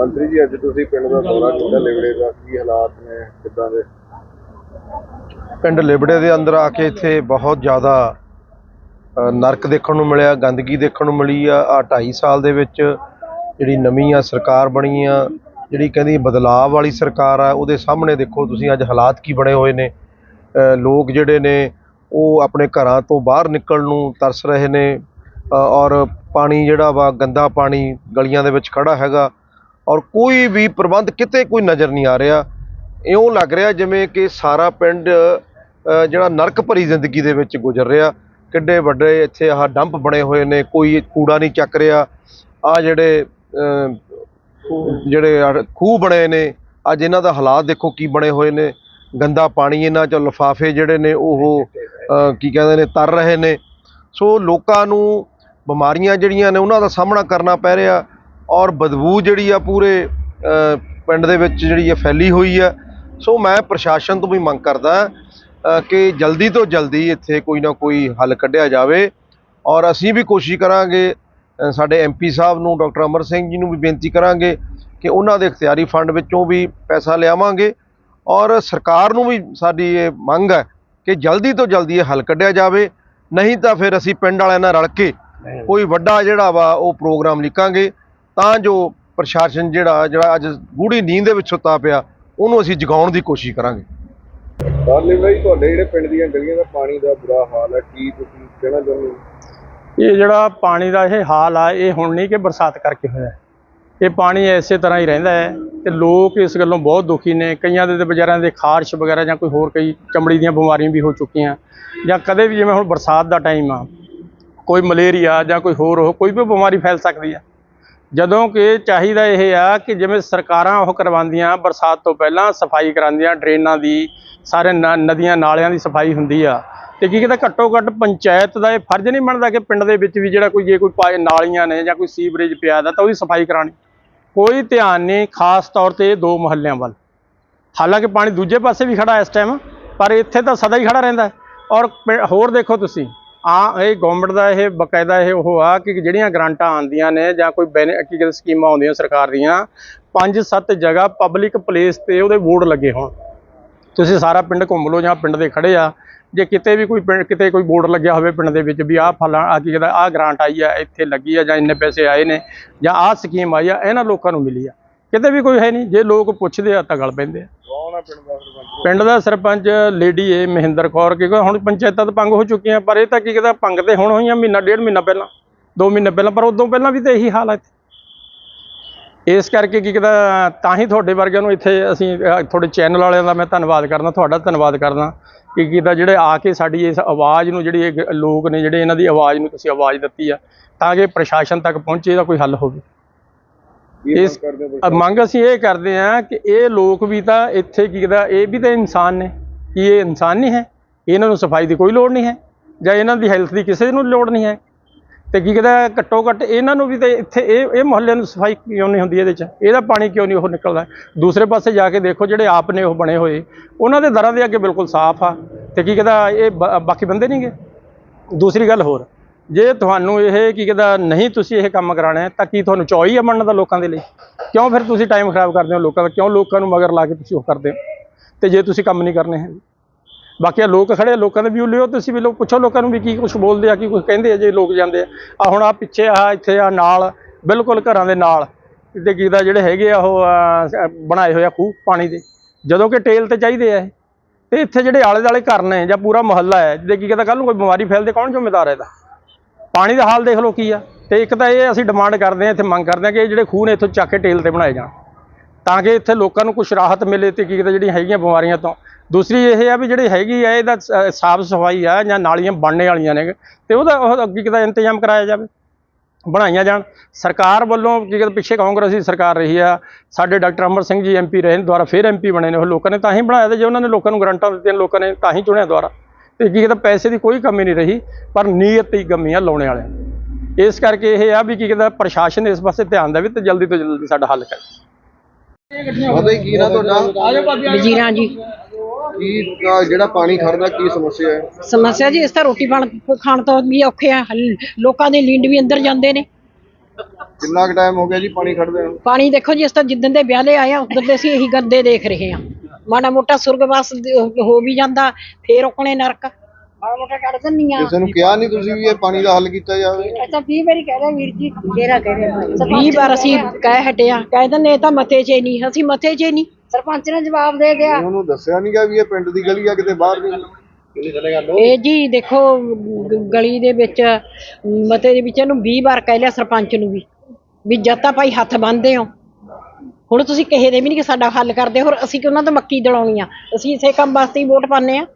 ਮੰਤਰੀ ਜੀ, ਅੱਜ ਤੁਸੀਂ ਪਿੰਡ ਦਾ ਦੌਰਾ ਕੀਤਾ ਲਿਵੜੇ ਦਾ ਕੀ ਹਾਲਾਤ ਨੇ, ਕਿੱਦਾਂ ਦੇ? ਪਿੰਡ ਲਿਬੜੇ ਦੇ ਅੰਦਰ ਆ ਕੇ ਇੱਥੇ ਬਹੁਤ ਜ਼ਿਆਦਾ ਨਰਕ ਦੇਖਣ ਨੂੰ ਮਿਲਿਆ, ਗੰਦਗੀ ਦੇਖਣ ਨੂੰ ਮਿਲੀ ਆ। ਆ 2.5 ਸਾਲ ਦੇ ਵਿੱਚ ਜਿਹੜੀ ਨਵੀਂ ਆ ਸਰਕਾਰ ਬਣੀ ਆ, ਜਿਹੜੀ ਕਹਿੰਦੀ ਬਦਲਾਅ ਵਾਲੀ ਸਰਕਾਰ ਆ, ਉਹਦੇ ਸਾਹਮਣੇ ਦੇਖੋ ਤੁਸੀਂ ਅੱਜ ਹਾਲਾਤ ਕੀ ਬਣੇ ਹੋਏ ਨੇ। ਲੋਕ ਜਿਹੜੇ ਨੇ, ਉਹ ਆਪਣੇ ਘਰਾਂ ਤੋਂ ਬਾਹਰ ਨਿਕਲਣ ਨੂੰ ਤਰਸ ਰਹੇ ਨੇ। ਔਰ ਪਾਣੀ ਜਿਹੜਾ ਵਾ, ਗੰਦਾ ਪਾਣੀ ਗਲੀਆਂ ਦੇ ਵਿੱਚ ਖੜਾ ਹੈਗਾ ਔਰ ਕੋਈ ਵੀ ਪ੍ਰਬੰਧ ਕਿਤੇ ਕੋਈ ਨਜ਼ਰ ਨਹੀਂ ਆ ਰਿਹਾ। ਇਉਂ ਲੱਗ ਰਿਹਾ ਜਿਵੇਂ ਕਿ ਸਾਰਾ ਪਿੰਡ ਜਿਹੜਾ ਨਰਕ ਭਰੀ ਜ਼ਿੰਦਗੀ ਦੇ ਵਿੱਚ ਗੁਜ਼ਰ ਰਿਹਾ। ਕਿੱਡੇ ਵੱਡੇ ਇੱਥੇ ਆਹ ਡੰਪ ਬਣੇ ਹੋਏ ਨੇ, ਕੋਈ ਕੂੜਾ ਨਹੀਂ ਚੱਕ ਰਿਹਾ। ਆ ਜਿਹੜੇ ਜਿਹੜੇ ਖੂਹ ਬਣੇ ਨੇ, ਅੱਜ ਇਹਨਾਂ ਦਾ ਹਾਲਾਤ ਦੇਖੋ ਕੀ ਬਣੇ ਹੋਏ ਨੇ। ਗੰਦਾ ਪਾਣੀ ਇਹਨਾਂ 'ਚੋਂ, ਲਿਫਾਫੇ ਜਿਹੜੇ ਨੇ ਉਹ ਕੀ ਕਹਿੰਦੇ ਨੇ, ਤਰ ਰਹੇ ਨੇ। ਸੋ ਲੋਕਾਂ ਨੂੰ ਬਿਮਾਰੀਆਂ ਜਿਹੜੀਆਂ ਨੇ ਉਹਨਾਂ ਦਾ ਸਾਹਮਣਾ ਕਰਨਾ ਪੈ ਰਿਹਾ। ਔਰ ਬਦਬੂ ਜਿਹੜੀ ਆ ਪੂਰੇ ਪਿੰਡ ਦੇ ਵਿੱਚ ਜਿਹੜੀ ਆ ਫੈਲੀ ਹੋਈ ਆ। ਸੋ ਮੈਂ ਪ੍ਰਸ਼ਾਸਨ ਤੋਂ ਵੀ ਮੰਗ ਕਰਦਾ ਕਿ ਜਲਦੀ ਤੋਂ ਜਲਦੀ ਇੱਥੇ ਕੋਈ ਨਾ ਕੋਈ ਹੱਲ ਕੱਢਿਆ ਜਾਵੇ। ਔਰ ਅਸੀਂ ਵੀ ਕੋਸ਼ਿਸ਼ ਕਰਾਂਗੇ ਸਾਡੇ ਐਮਪੀ ਸਾਹਿਬ ਨੂੰ ਡਾਕਟਰ ਅਮਰ ਸਿੰਘ ਜੀ ਨੂੰ ਵੀ ਬੇਨਤੀ ਕਰਾਂਗੇ ਕਿ ਉਹਨਾਂ ਦੇ ਇਖਤਿਆਰੀ ਫੰਡ ਵਿੱਚੋਂ ਵੀ ਪੈਸਾ ਲਿਆਵਾਂਗੇ। ਔਰ ਸਰਕਾਰ ਨੂੰ ਵੀ ਸਾਡੀ ਇਹ ਮੰਗ ਹੈ ਕਿ ਜਲਦੀ ਤੋਂ ਜਲਦੀ ਇਹ ਹੱਲ ਕੱਢਿਆ ਜਾਵੇ। ਨਹੀਂ ਤਾਂ ਫਿਰ ਅਸੀਂ ਪਿੰਡ ਵਾਲਿਆਂ ਨਾਲ ਰਲ ਕੇ ਕੋਈ ਵੱਡਾ ਜਿਹੜਾ ਵਾ ਉਹ ਪ੍ਰੋਗਰਾਮ ਲਿਖਾਂਗੇ। ਤਾਂ ਜੋ ਪ੍ਰਸ਼ਾਸਨ ਜਿਹੜਾ ਜਿਹੜਾ ਅੱਜ ਗੂੜੀ ਨੀਂਦ ਦੇ ਵਿੱਚ ਸੁੱਤਾ ਪਿਆ ਉਹਨੂੰ ਅਸੀਂ ਜਗਾਉਣ ਦੀ ਕੋਸ਼ਿਸ਼ ਕਰਾਂਗੇ। ਲਿਵੜਾ ਜੀ ਤੁਹਾਡੇ ਜਿਹੜੇ ਪਿੰਡ ਦੀਆਂ ਗਲੀਆਂ ਦਾ ਪਾਣੀ ਦਾ ਬੁਰਾ ਹਾਲ ਹੈ ਕੀ ਤੁਸੀਂ ਕਹਿਣਾ ਚਾਹੁੰਦੇ ਹੋ? ਇਹ ਜਿਹੜਾ ਪਾਣੀ ਦਾ ਇਹ ਹਾਲ ਆ ਇਹ ਹੁਣ ਨਹੀਂ ਕਿ ਬਰਸਾਤ ਕਰਕੇ ਹੋਇਆ ਹੈ। ਇਹ ਪਾਣੀ ਐਸੇ ਤਰ੍ਹਾਂ ਹੀ ਰਹਿੰਦਾ ਹੈ ਤੇ ਲੋਕ ਇਸ ਗੱਲੋਂ ਬਹੁਤ ਦੁਖੀ ਨੇ। ਕਈਆਂ ਦੇ ਤੇ ਵਿਚਾਰਿਆਂ ਦੇ ਖਾਰਸ਼ ਵਗੈਰਾ ਜਾਂ ਕੋਈ ਹੋਰ ਕਈ ਚਮੜੀ ਦੀਆਂ ਬਿਮਾਰੀਆਂ ਵੀ ਹੋ ਚੁੱਕੀਆਂ। ਜਾਂ ਕਦੇ ਵੀ ਜਿਵੇਂ ਹੁਣ ਬਰਸਾਤ ਦਾ ਟਾਈਮ ਆ ਕੋਈ ਮਲੇਰੀਆ ਜਾਂ ਕੋਈ ਹੋਰ ਉਹ ਕੋਈ ਵੀ ਬਿਮਾਰੀ ਫੈਲ ਸਕਦੀ ਆ। ਜਦੋਂ ਕਿ ਚਾਹੀਦਾ ਇਹ ਆ ਕਿ ਜਿਵੇਂ ਸਰਕਾਰਾਂ ਉਹ ਕਰਵਾਉਂਦੀਆਂ, ਬਰਸਾਤ ਤੋਂ ਪਹਿਲਾਂ ਸਫ਼ਾਈ ਕਰਾਉਂਦੀਆਂ, ਡਰੇਨਾਂ ਦੀ, ਸਾਰੇ ਨ- ਨਦੀਆਂ ਨਾਲਿਆਂ ਦੀ ਸਫ਼ਾਈ ਹੁੰਦੀ ਆ। ਤੇ ਕੀ ਕਹਿੰਦਾ ਘੱਟੋ ਘੱਟ ਪੰਚਾਇਤ ਦਾ ਇਹ ਫਰਜ਼ ਨਹੀਂ ਬਣਦਾ ਕਿ ਪਿੰਡ ਦੇ ਵਿੱਚ ਵੀ ਜਿਹੜਾ ਕੋਈ ਜੇ ਕੋਈ ਪਾ- ਨਾਲੀਆਂ ਨੇ ਜਾਂ ਕੋਈ ਸੀਵਰੇਜ ਪਿਆ ਦਾ ਤਾਂ ਉਹਦੀ ਸਫ਼ਾਈ ਕਰਾਣੀ ਕੋਈ ਧਿਆਨ ਨਹੀਂ ਖਾਸ ਤੌਰ ਤੇ ਦੋ ਮੁਹੱਲਿਆਂ ਵੱਲ। ਹਾਲਾਂਕਿ ਪਾਣੀ ਦੂਜੇ ਪਾਸੇ ਵੀ ਖੜਾ ਇਸ ਟਾਈਮ ਪਰ ਇੱਥੇ ਤਾਂ ਸਦਾ ਹੀ ਖੜਾ ਰਹਿੰਦਾ ਔਰ ਪਿੰ- ਹੋਰ ਦੇਖੋ ਤੁਸੀਂ ਆ, ਇਹ ਗਵਰਨਮੈਂਟ ਦਾ ਇਹ ਬਕਾਇਦਾ ਇਹ ਉਹ ਆ ਕਿ ਜਿਹੜੀਆਂ ਗ੍ਰਾਂਟਾਂ ਆਉਂਦੀਆਂ ਨੇ ਜਾਂ ਕੋਈ ਬੈਨ ਕੀ ਕਹਿੰਦੇ ਸਕੀਮਾਂ ਆਉਂਦੀਆਂ ਸਰਕਾਰ ਦੀਆਂ, ਪੰਜ ਸੱਤ ਜਗ੍ਹਾ ਪਬਲਿਕ ਪਲੇਸ ਤੇ ਉਹਦੇ ਬੋਰਡ ਲੱਗੇ ਹੋਣ। ਤੁਸੀਂ ਸਾਰਾ ਪਿੰਡ ਘੁੰਮ ਲਓ ਜਾਂ ਪਿੰਡ ਦੇ ਖੜੇ ਆ, ਜੇ ਕਿਤੇ ਵੀ ਕੋਈ ਪਿੰਡ, ਕਿਤੇ ਕੋਈ ਬੋਰਡ ਲੱਗਿਆ ਹੋਵੇ ਪਿੰਡ ਦੇ ਵਿੱਚ ਵੀ ਆਹ ਫਲਾਂ ਆ ਕੀ ਕਹਿੰਦਾ, ਆਹ ਗ੍ਰਾਂਟ ਆਈ ਆ, ਇੱਥੇ ਲੱਗੀ ਆ ਜਾਂ ਇੰਨੇ ਪੈਸੇ ਆਏ ਨੇ ਜਾਂ ਆਹ ਸਕੀਮ ਆਈ ਆ, ਇਹਨਾਂ ਲੋਕਾਂ ਨੂੰ ਮਿਲੀ ਆ। ਕਿਤੇ ਵੀ ਕੋਈ ਹੈ ਨਹੀਂ, ਜੇ ਲੋਕ ਪੁੱਛਦੇ ਆ ਤਾਂ ਗਲ ਪੈਂਦੇ ਆ। ਪਿੰਡ ਦਾ ਸਰਪੰਚ? ਪਿੰਡ ਦਾ ਸਰਪੰਚ ਲੇਡੀ ਏ, ਮਹਿੰਦਰ ਕੌਰ, ਕਿਉਂਕਿ ਹੁਣ ਪੰਚਾਇਤਾਂ ਤਾਂ ਪੰਗ ਹੋ ਚੁੱਕੀਆਂ, ਪਰ ਇਹ ਤਾਂ ਕੀ ਕਹਿੰਦਾ, ਪੰਗ ਤੇ ਹੁਣ ਹੋਈਆਂ ਮਹੀਨਾ, ਡੇਢ ਮਹੀਨਾ ਪਹਿਲਾਂ 2 ਮਹੀਨੇ ਪਹਿਲਾਂ, ਪਰ ਉਦੋਂ ਪਹਿਲਾਂ ਵੀ ਤਾਂ ਇਹੀ ਹਾਲ ਹੈ ਇੱਥੇ। ਇਸ ਕਰਕੇ ਕੀ ਕਹਿੰਦਾ, ਤਾਂ ਹੀ ਤੁਹਾਡੇ ਵਰਗਿਆਂ ਨੂੰ ਇੱਥੇ ਅਸੀਂ ਤੁਹਾਡੇ ਚੈਨਲ ਵਾਲਿਆਂ ਦਾ ਮੈਂ ਧੰਨਵਾਦ ਕਰਦਾ, ਤੁਹਾਡਾ ਧੰਨਵਾਦ ਕਰਦਾ, ਕਿ ਕਿਦਾ ਜਿਹੜੇ ਆ ਕੇ ਸਾਡੀ ਇਸ ਆਵਾਜ਼ ਨੂੰ, ਜਿਹੜੀ ਲੋਕ ਨੇ, ਜਿਹੜੇ ਇਹਨਾਂ ਦੀ ਆਵਾਜ਼ ਨੂੰ ਤੁਸੀਂ ਆਵਾਜ਼ ਦਿੱਤੀ ਆ, ਤਾਂ ਕਿ ਪ੍ਰਸ਼ਾਸਨ ਤੱਕ ਪਹੁੰਚੇ ਦਾ ਕੋਈ ਹੱਲ ਹੋਵੇ। ਇਸ- ਮੰਗ ਅਸੀਂ ਇਹ ਕਰਦੇ ਹਾਂ ਕਿ ਇਹ ਲੋਕ ਵੀ ਤਾਂ ਇੱਥੇ ਕੀ ਕਹਿੰਦਾ ਇਹ ਵੀ ਤਾਂ ਇਨਸਾਨ ਨੇ ਕੀ ਇਹ ਇਨਸਾਨ ਨਹੀਂ ਹੈ ਇਹਨਾਂ ਨੂੰ ਸਫ਼ਾਈ ਦੀ ਕੋਈ ਲੋੜ ਨਹੀਂ ਹੈ ਜਾਂ ਇਹਨਾਂ ਦੀ ਹੈਲਥ ਦੀ ਕਿਸੇ ਨੂੰ ਲੋੜ ਨਹੀਂ ਹੈ। ਤੇ ਕੀ ਕਹਿੰਦਾ ਘੱਟੋ ਘੱਟ ਇਹਨਾਂ ਨੂੰ ਵੀ ਤਾਂ ਇੱਥੇ ਇਹ ਇਹ ਮੁਹੱਲਿਆਂ ਨੂੰ ਸਫ਼ਾਈ ਕਿਉਂ ਨਹੀਂ ਹੁੰਦੀ ਇਹਦੇ 'ਚ? ਇਹਦਾ ਪਾਣੀ ਕਿਉਂ ਨਹੀਂ ਉਹ ਨਿਕਲਦਾ? ਦੂਸਰੇ ਪਾਸੇ ਜਾ ਕੇ ਦੇਖੋ ਜਿਹੜੇ ਆਪ ਨੇ ਉਹ ਬਣੇ ਹੋਏ ਉਹਨਾਂ ਦੇ ਦਰਾਂ ਦੇ ਅੱਗੇ ਬਿਲਕੁਲ ਸਾਫ਼ ਆ। ਤੇ ਕੀ ਕਹਿੰਦਾ ਇਹ ਬਾਕੀ ਬੰਦੇ ਨਹੀਂਗੇ ਦੂਸਰੀ ਗੱਲ ਹੋਰ। ਜੇ ਤੁਹਾਨੂੰ ਇਹ ਕੀ ਕਹਿੰਦਾ ਨਹੀਂ ਤੁਸੀਂ ਇਹ ਕੰਮ ਕਰਾਣਾ ਹੈ ਤਾਂ ਕੀ ਤੁਹਾਨੂੰ ਚੋਈ ਆ ਮੰਨਣ ਦਾ ਲੋਕਾਂ ਦੇ ਲਈ? ਕਿਉਂ ਫਿਰ ਤੁਸੀਂ ਟਾਈਮ ਖਰਾਬ ਕਰਦੇ ਹੋ ਲੋਕਾਂ ਦਾ? ਕਿਉਂ ਲੋਕਾਂ ਨੂੰ ਮਗਰ ਲਾ ਕੇ ਤੁਸੀਂ ਉਹ ਕਰਦੇ ਹੋ? ਤੇ ਜੇ ਤੁਸੀਂ ਕੰਮ ਨਹੀਂ ਕਰਨੇ ਹੈ ਬਾਕੀ ਆਹ ਲੋਕ ਖੜੇ ਆ, ਲੋਕਾਂ ਦੇ ਵਿਊ ਲਿਓ ਤੁਸੀਂ ਵੀ ਲੋਕ ਪੁੱਛੋ ਲੋਕਾਂ ਨੂੰ ਵੀ ਕੀ ਕੁਝ ਬੋਲਦੇ ਆ ਕੀ ਕੁਝ ਕਹਿੰਦੇ ਆ ਜੇ ਲੋਕ ਜਾਂਦੇ ਆ। ਆ ਹੁਣ ਆ ਪਿੱਛੇ ਆ ਇੱਥੇ ਆ ਨਾਲ ਬਿਲਕੁਲ ਘਰਾਂ ਦੇ ਨਾਲ। ਤੇ ਕੀ ਦਾ ਜਿਹੜੇ ਹੈਗੇ ਆ ਉਹ ਬਣਾਏ ਹੋਏ ਆ ਖੂਹ ਪਾਣੀ ਦੇ। ਜਦੋਂ ਕਿ ਟੇਲ ਤੇ ਚਾਹੀਦੇ ਆ ਇਹ। ਤੇ ਇੱਥੇ ਜਿਹੜੇ ਆਲੇ ਦਾਲੇ ਘਰ ਨੇ ਜਾਂ ਪੂਰਾ ਮੁਹੱਲਾ ਹੈ ਜਿਹਦੇ ਕੀ ਕਹਿੰਦਾ ਕੱਲ ਨੂੰ ਕੋਈ ਬਿਮਾਰੀ ਫੈਲਦੇ ਕੌਣ ਜ਼ਿੰਮੇਦਾਰ ਹੈ ਇਹਦਾ? ਪਾਣੀ ਦਾ ਹਾਲ ਦੇਖ ਲਓ ਕੀ ਆ। ਤੇ ਇੱਕ ਤਾਂ ਇਹ ਅਸੀਂ ਡਿਮਾਂਡ ਕਰਦੇ ਹਾਂ, ਇੱਥੇ ਮੰਗ ਕਰਦੇ ਹਾਂ ਕਿ ਇਹ ਜਿਹੜੇ ਖੂਹ ਨੇ ਇੱਥੋਂ ਚੱਕ ਕੇ ਟੇਲ ਤੇ ਬਣਾਏ ਜਾਣ। ਤਾਂ ਕਿ ਇੱਥੇ ਲੋਕਾਂ ਨੂੰ ਕੁਝ ਰਾਹਤ ਮਿਲੇ ਤੇ ਕੀ ਕਿਤੇ ਜਿਹੜੀਆਂ ਹੈਗੀਆਂ ਬਿਮਾਰੀਆਂ ਤੋਂ। ਦੂਸਰੀ ਇਹ ਆ ਵੀ ਜਿਹੜੀ ਹੈਗੀ ਆ, ਇਹਦਾ ਸਾਫ਼ ਸਫ਼ਾਈ ਆ ਜਾਂ ਨਾਲੀਆਂ ਬਣਨੇ ਵਾਲੀਆਂ ਨੇ। ਤੇ ਉਹਦਾ, ਉਹ ਅੱਗੇ ਕਿਤੇ ਇੰਤਜ਼ਾਮ ਕਰਾਇਆ ਜਾਵੇ, ਬਣਾਈਆਂ ਜਾਣ। ਸਰਕਾਰ ਵੱਲੋਂ ਕੀ ਕਹਿੰਦੇ ਪਿੱਛੇ ਦੀ ਸਰਕਾਰ ਰਹੀ ਆ, ਸਾਡੇ ਡਾਕਟਰ ਅਮਰ ਸਿੰਘ ਜੀ ਐਮਪੀ ਰਹੇ ਨੇ, ਦੁਆਰਾ ਫਿਰ ਐਮਪੀ ਬਣੇ ਨੇ। ਉਹ ਲੋਕਾਂ ਨੇ ਤਾਂ ਹੀ ਬਣਾਇਆ ਤੇ ਜੇ ਉਹਨਾਂ ਨੇ ਲੋਕਾਂ ਨੂੰ ਗਰੰਟਾਂ ਦਿੱਤੀਆਂ, ਲੋਕਾਂ ਨੇ ਤਾਂ ਹੀ ਚੁਣਿਆ ਦੁਆਰਾ। ਤੇ ਕੀ ਕਹਿੰਦਾ ਪੈਸੇ ਦੀ ਕੋਈ ਕਮੀ ਨਹੀਂ ਰਹੀ ਪਰ ਨੀਅਤ ਦੀ ਕਮੀ ਆ ਲਾਉਣੇ ਵਾਲਿਆਂ ਦੀ। ਇਸ ਕਰਕੇ ਇਹ ਆ ਵੀ ਕੀ ਕਹਿੰਦਾ ਪ੍ਰਸ਼ਾਸਨ ਇਸ ਪਾਸੇ ਧਿਆਨ ਦੇਵੇ ਤੇ ਜਲਦੀ ਤੋਂ ਜਲਦੀ ਸਾਡਾ ਹੱਲ ਕਰੇ। ਪਤਾ ਹੀ ਕੀ ਨਾ ਤੁਹਾਡਾ? ਵਜ਼ੀਰਾਂ ਜੀ। ਕੀ ਜਿਹੜਾ ਪਾਣੀ ਖੜਦਾ ਕੀ ਸਮੱਸਿਆ ਹੈ? ਸਮੱਸਿਆ ਜੀ ਇਸ ਤਾਂ ਰੋਟੀ ਪਾਣ ਖਾਣ ਤੋਂ ਵੀ ਔਖੇ ਆ। ਲੋਕਾਂ ਦੇ ਲੀਂਡ ਵੀ ਅੰਦਰ ਜਾਂਦੇ ਨੇ। ਕਿੰਨਾ ਕੁ ਟਾਈਮ ਹੋ ਗਿਆ ਜੀ ਪਾਣੀ ਖੜਦੇ ਨੂੰ? ਪਾਣੀ ਦੇਖੋ ਜੀ ਇਸ ਤਾਂ ਜਿੱਦਣ ਦੇ ਵਿਆਹਲੇ ਆਏ ਆ ਉਦੋਂ ਦੇ ਅਸੀਂ ਇਹੀ ਗੰਦੇ ਦੇਖ ਰਹੇ ਹਾਂ ਮਾੜਾ ਮੋਟਾ ਸੁਰਗਵਾਸ ਦੇ- ਹੋ ਵੀ ਜਾਂਦਾ ਫੇਰ ਉਕਣੇ ਨਰਕ। ਮਾੜਾ ਮੋਟਾ ਕੱਢ ਦਿੰਨੀ ਆ। ਕਿਸੇ ਨੂੰ ਕਿਹਾ ਨਹੀਂ ਤੁਸੀਂ ਵੀ ਇਹ ਪਾਣੀ ਦਾ ਹੱਲ ਕੀਤਾ ਜਾਵੇ। ਅੱਛਾ 20 ਵਾਰੀ ਕਹਿ ਰਿਹਾ ਵੀਰ ਜੀ ਤੇਰਾ ਕਹਿ 20 ਵਾਰ ਅਸੀਂ ਕਹਿ। ਹਟਿਆ। ਕਹਿ ਦਿੰਦੇ ਇਹ ਤਾਂ ਮਤੇ 'ਚ ਹੀ ਨਹੀਂ ਅਸੀਂ ਮਤੇ 'ਚ ਹੀ ਨਹੀਂ ਸਰਪੰਚ ਨੇ ਜਵਾਬ ਦੇ ਦਿਆ। ਉਹਨੂੰ ਦੱਸਿਆ ਨਹੀਂ ਗਿਆ ਵੀ ਇਹ ਪਿੰਡ ਦੀ ਗਲੀ ਆ ਕਿਤੇ ਬਾਹਰ ਦੀ। ਇਹ ਜੀ ਦੇਖੋ ਗ- ਗਲੀ ਦੇ ਵਿੱਚ ਮਤੇ ਦੇ ਵਿੱਚ ਇਹਨੂੰ 20 ਵਾਰ ਕਹਿ ਲਿਆ ਸਰਪੰਚ ਨੂੰ ਵੀ। ਵੀ ਜਦ ਤਾਂ ਭਾਈ ਹੱਥ ਬੰਨਦੇ ਹੋ। ਹੁਣ ਤੁਸੀਂ ਕਿਸੇ ਦੇ ਵੀ ਨਹੀਂ ਕਿ ਸਾਡਾ ਹੱਲ ਕਰਦੇ, ਹੋਰ ਅਸੀਂ ਕਿ ਉਹਨਾਂ ਤੋਂ ਮੱਕੀ ਦਲਾਉਣੀ ਆ? ਅਸੀਂ ਇਸੇ ਕੰਮ ਵਾਸਤੇ ਹੀ ਵੋਟ ਪਾਉਂਦੇ ਆ।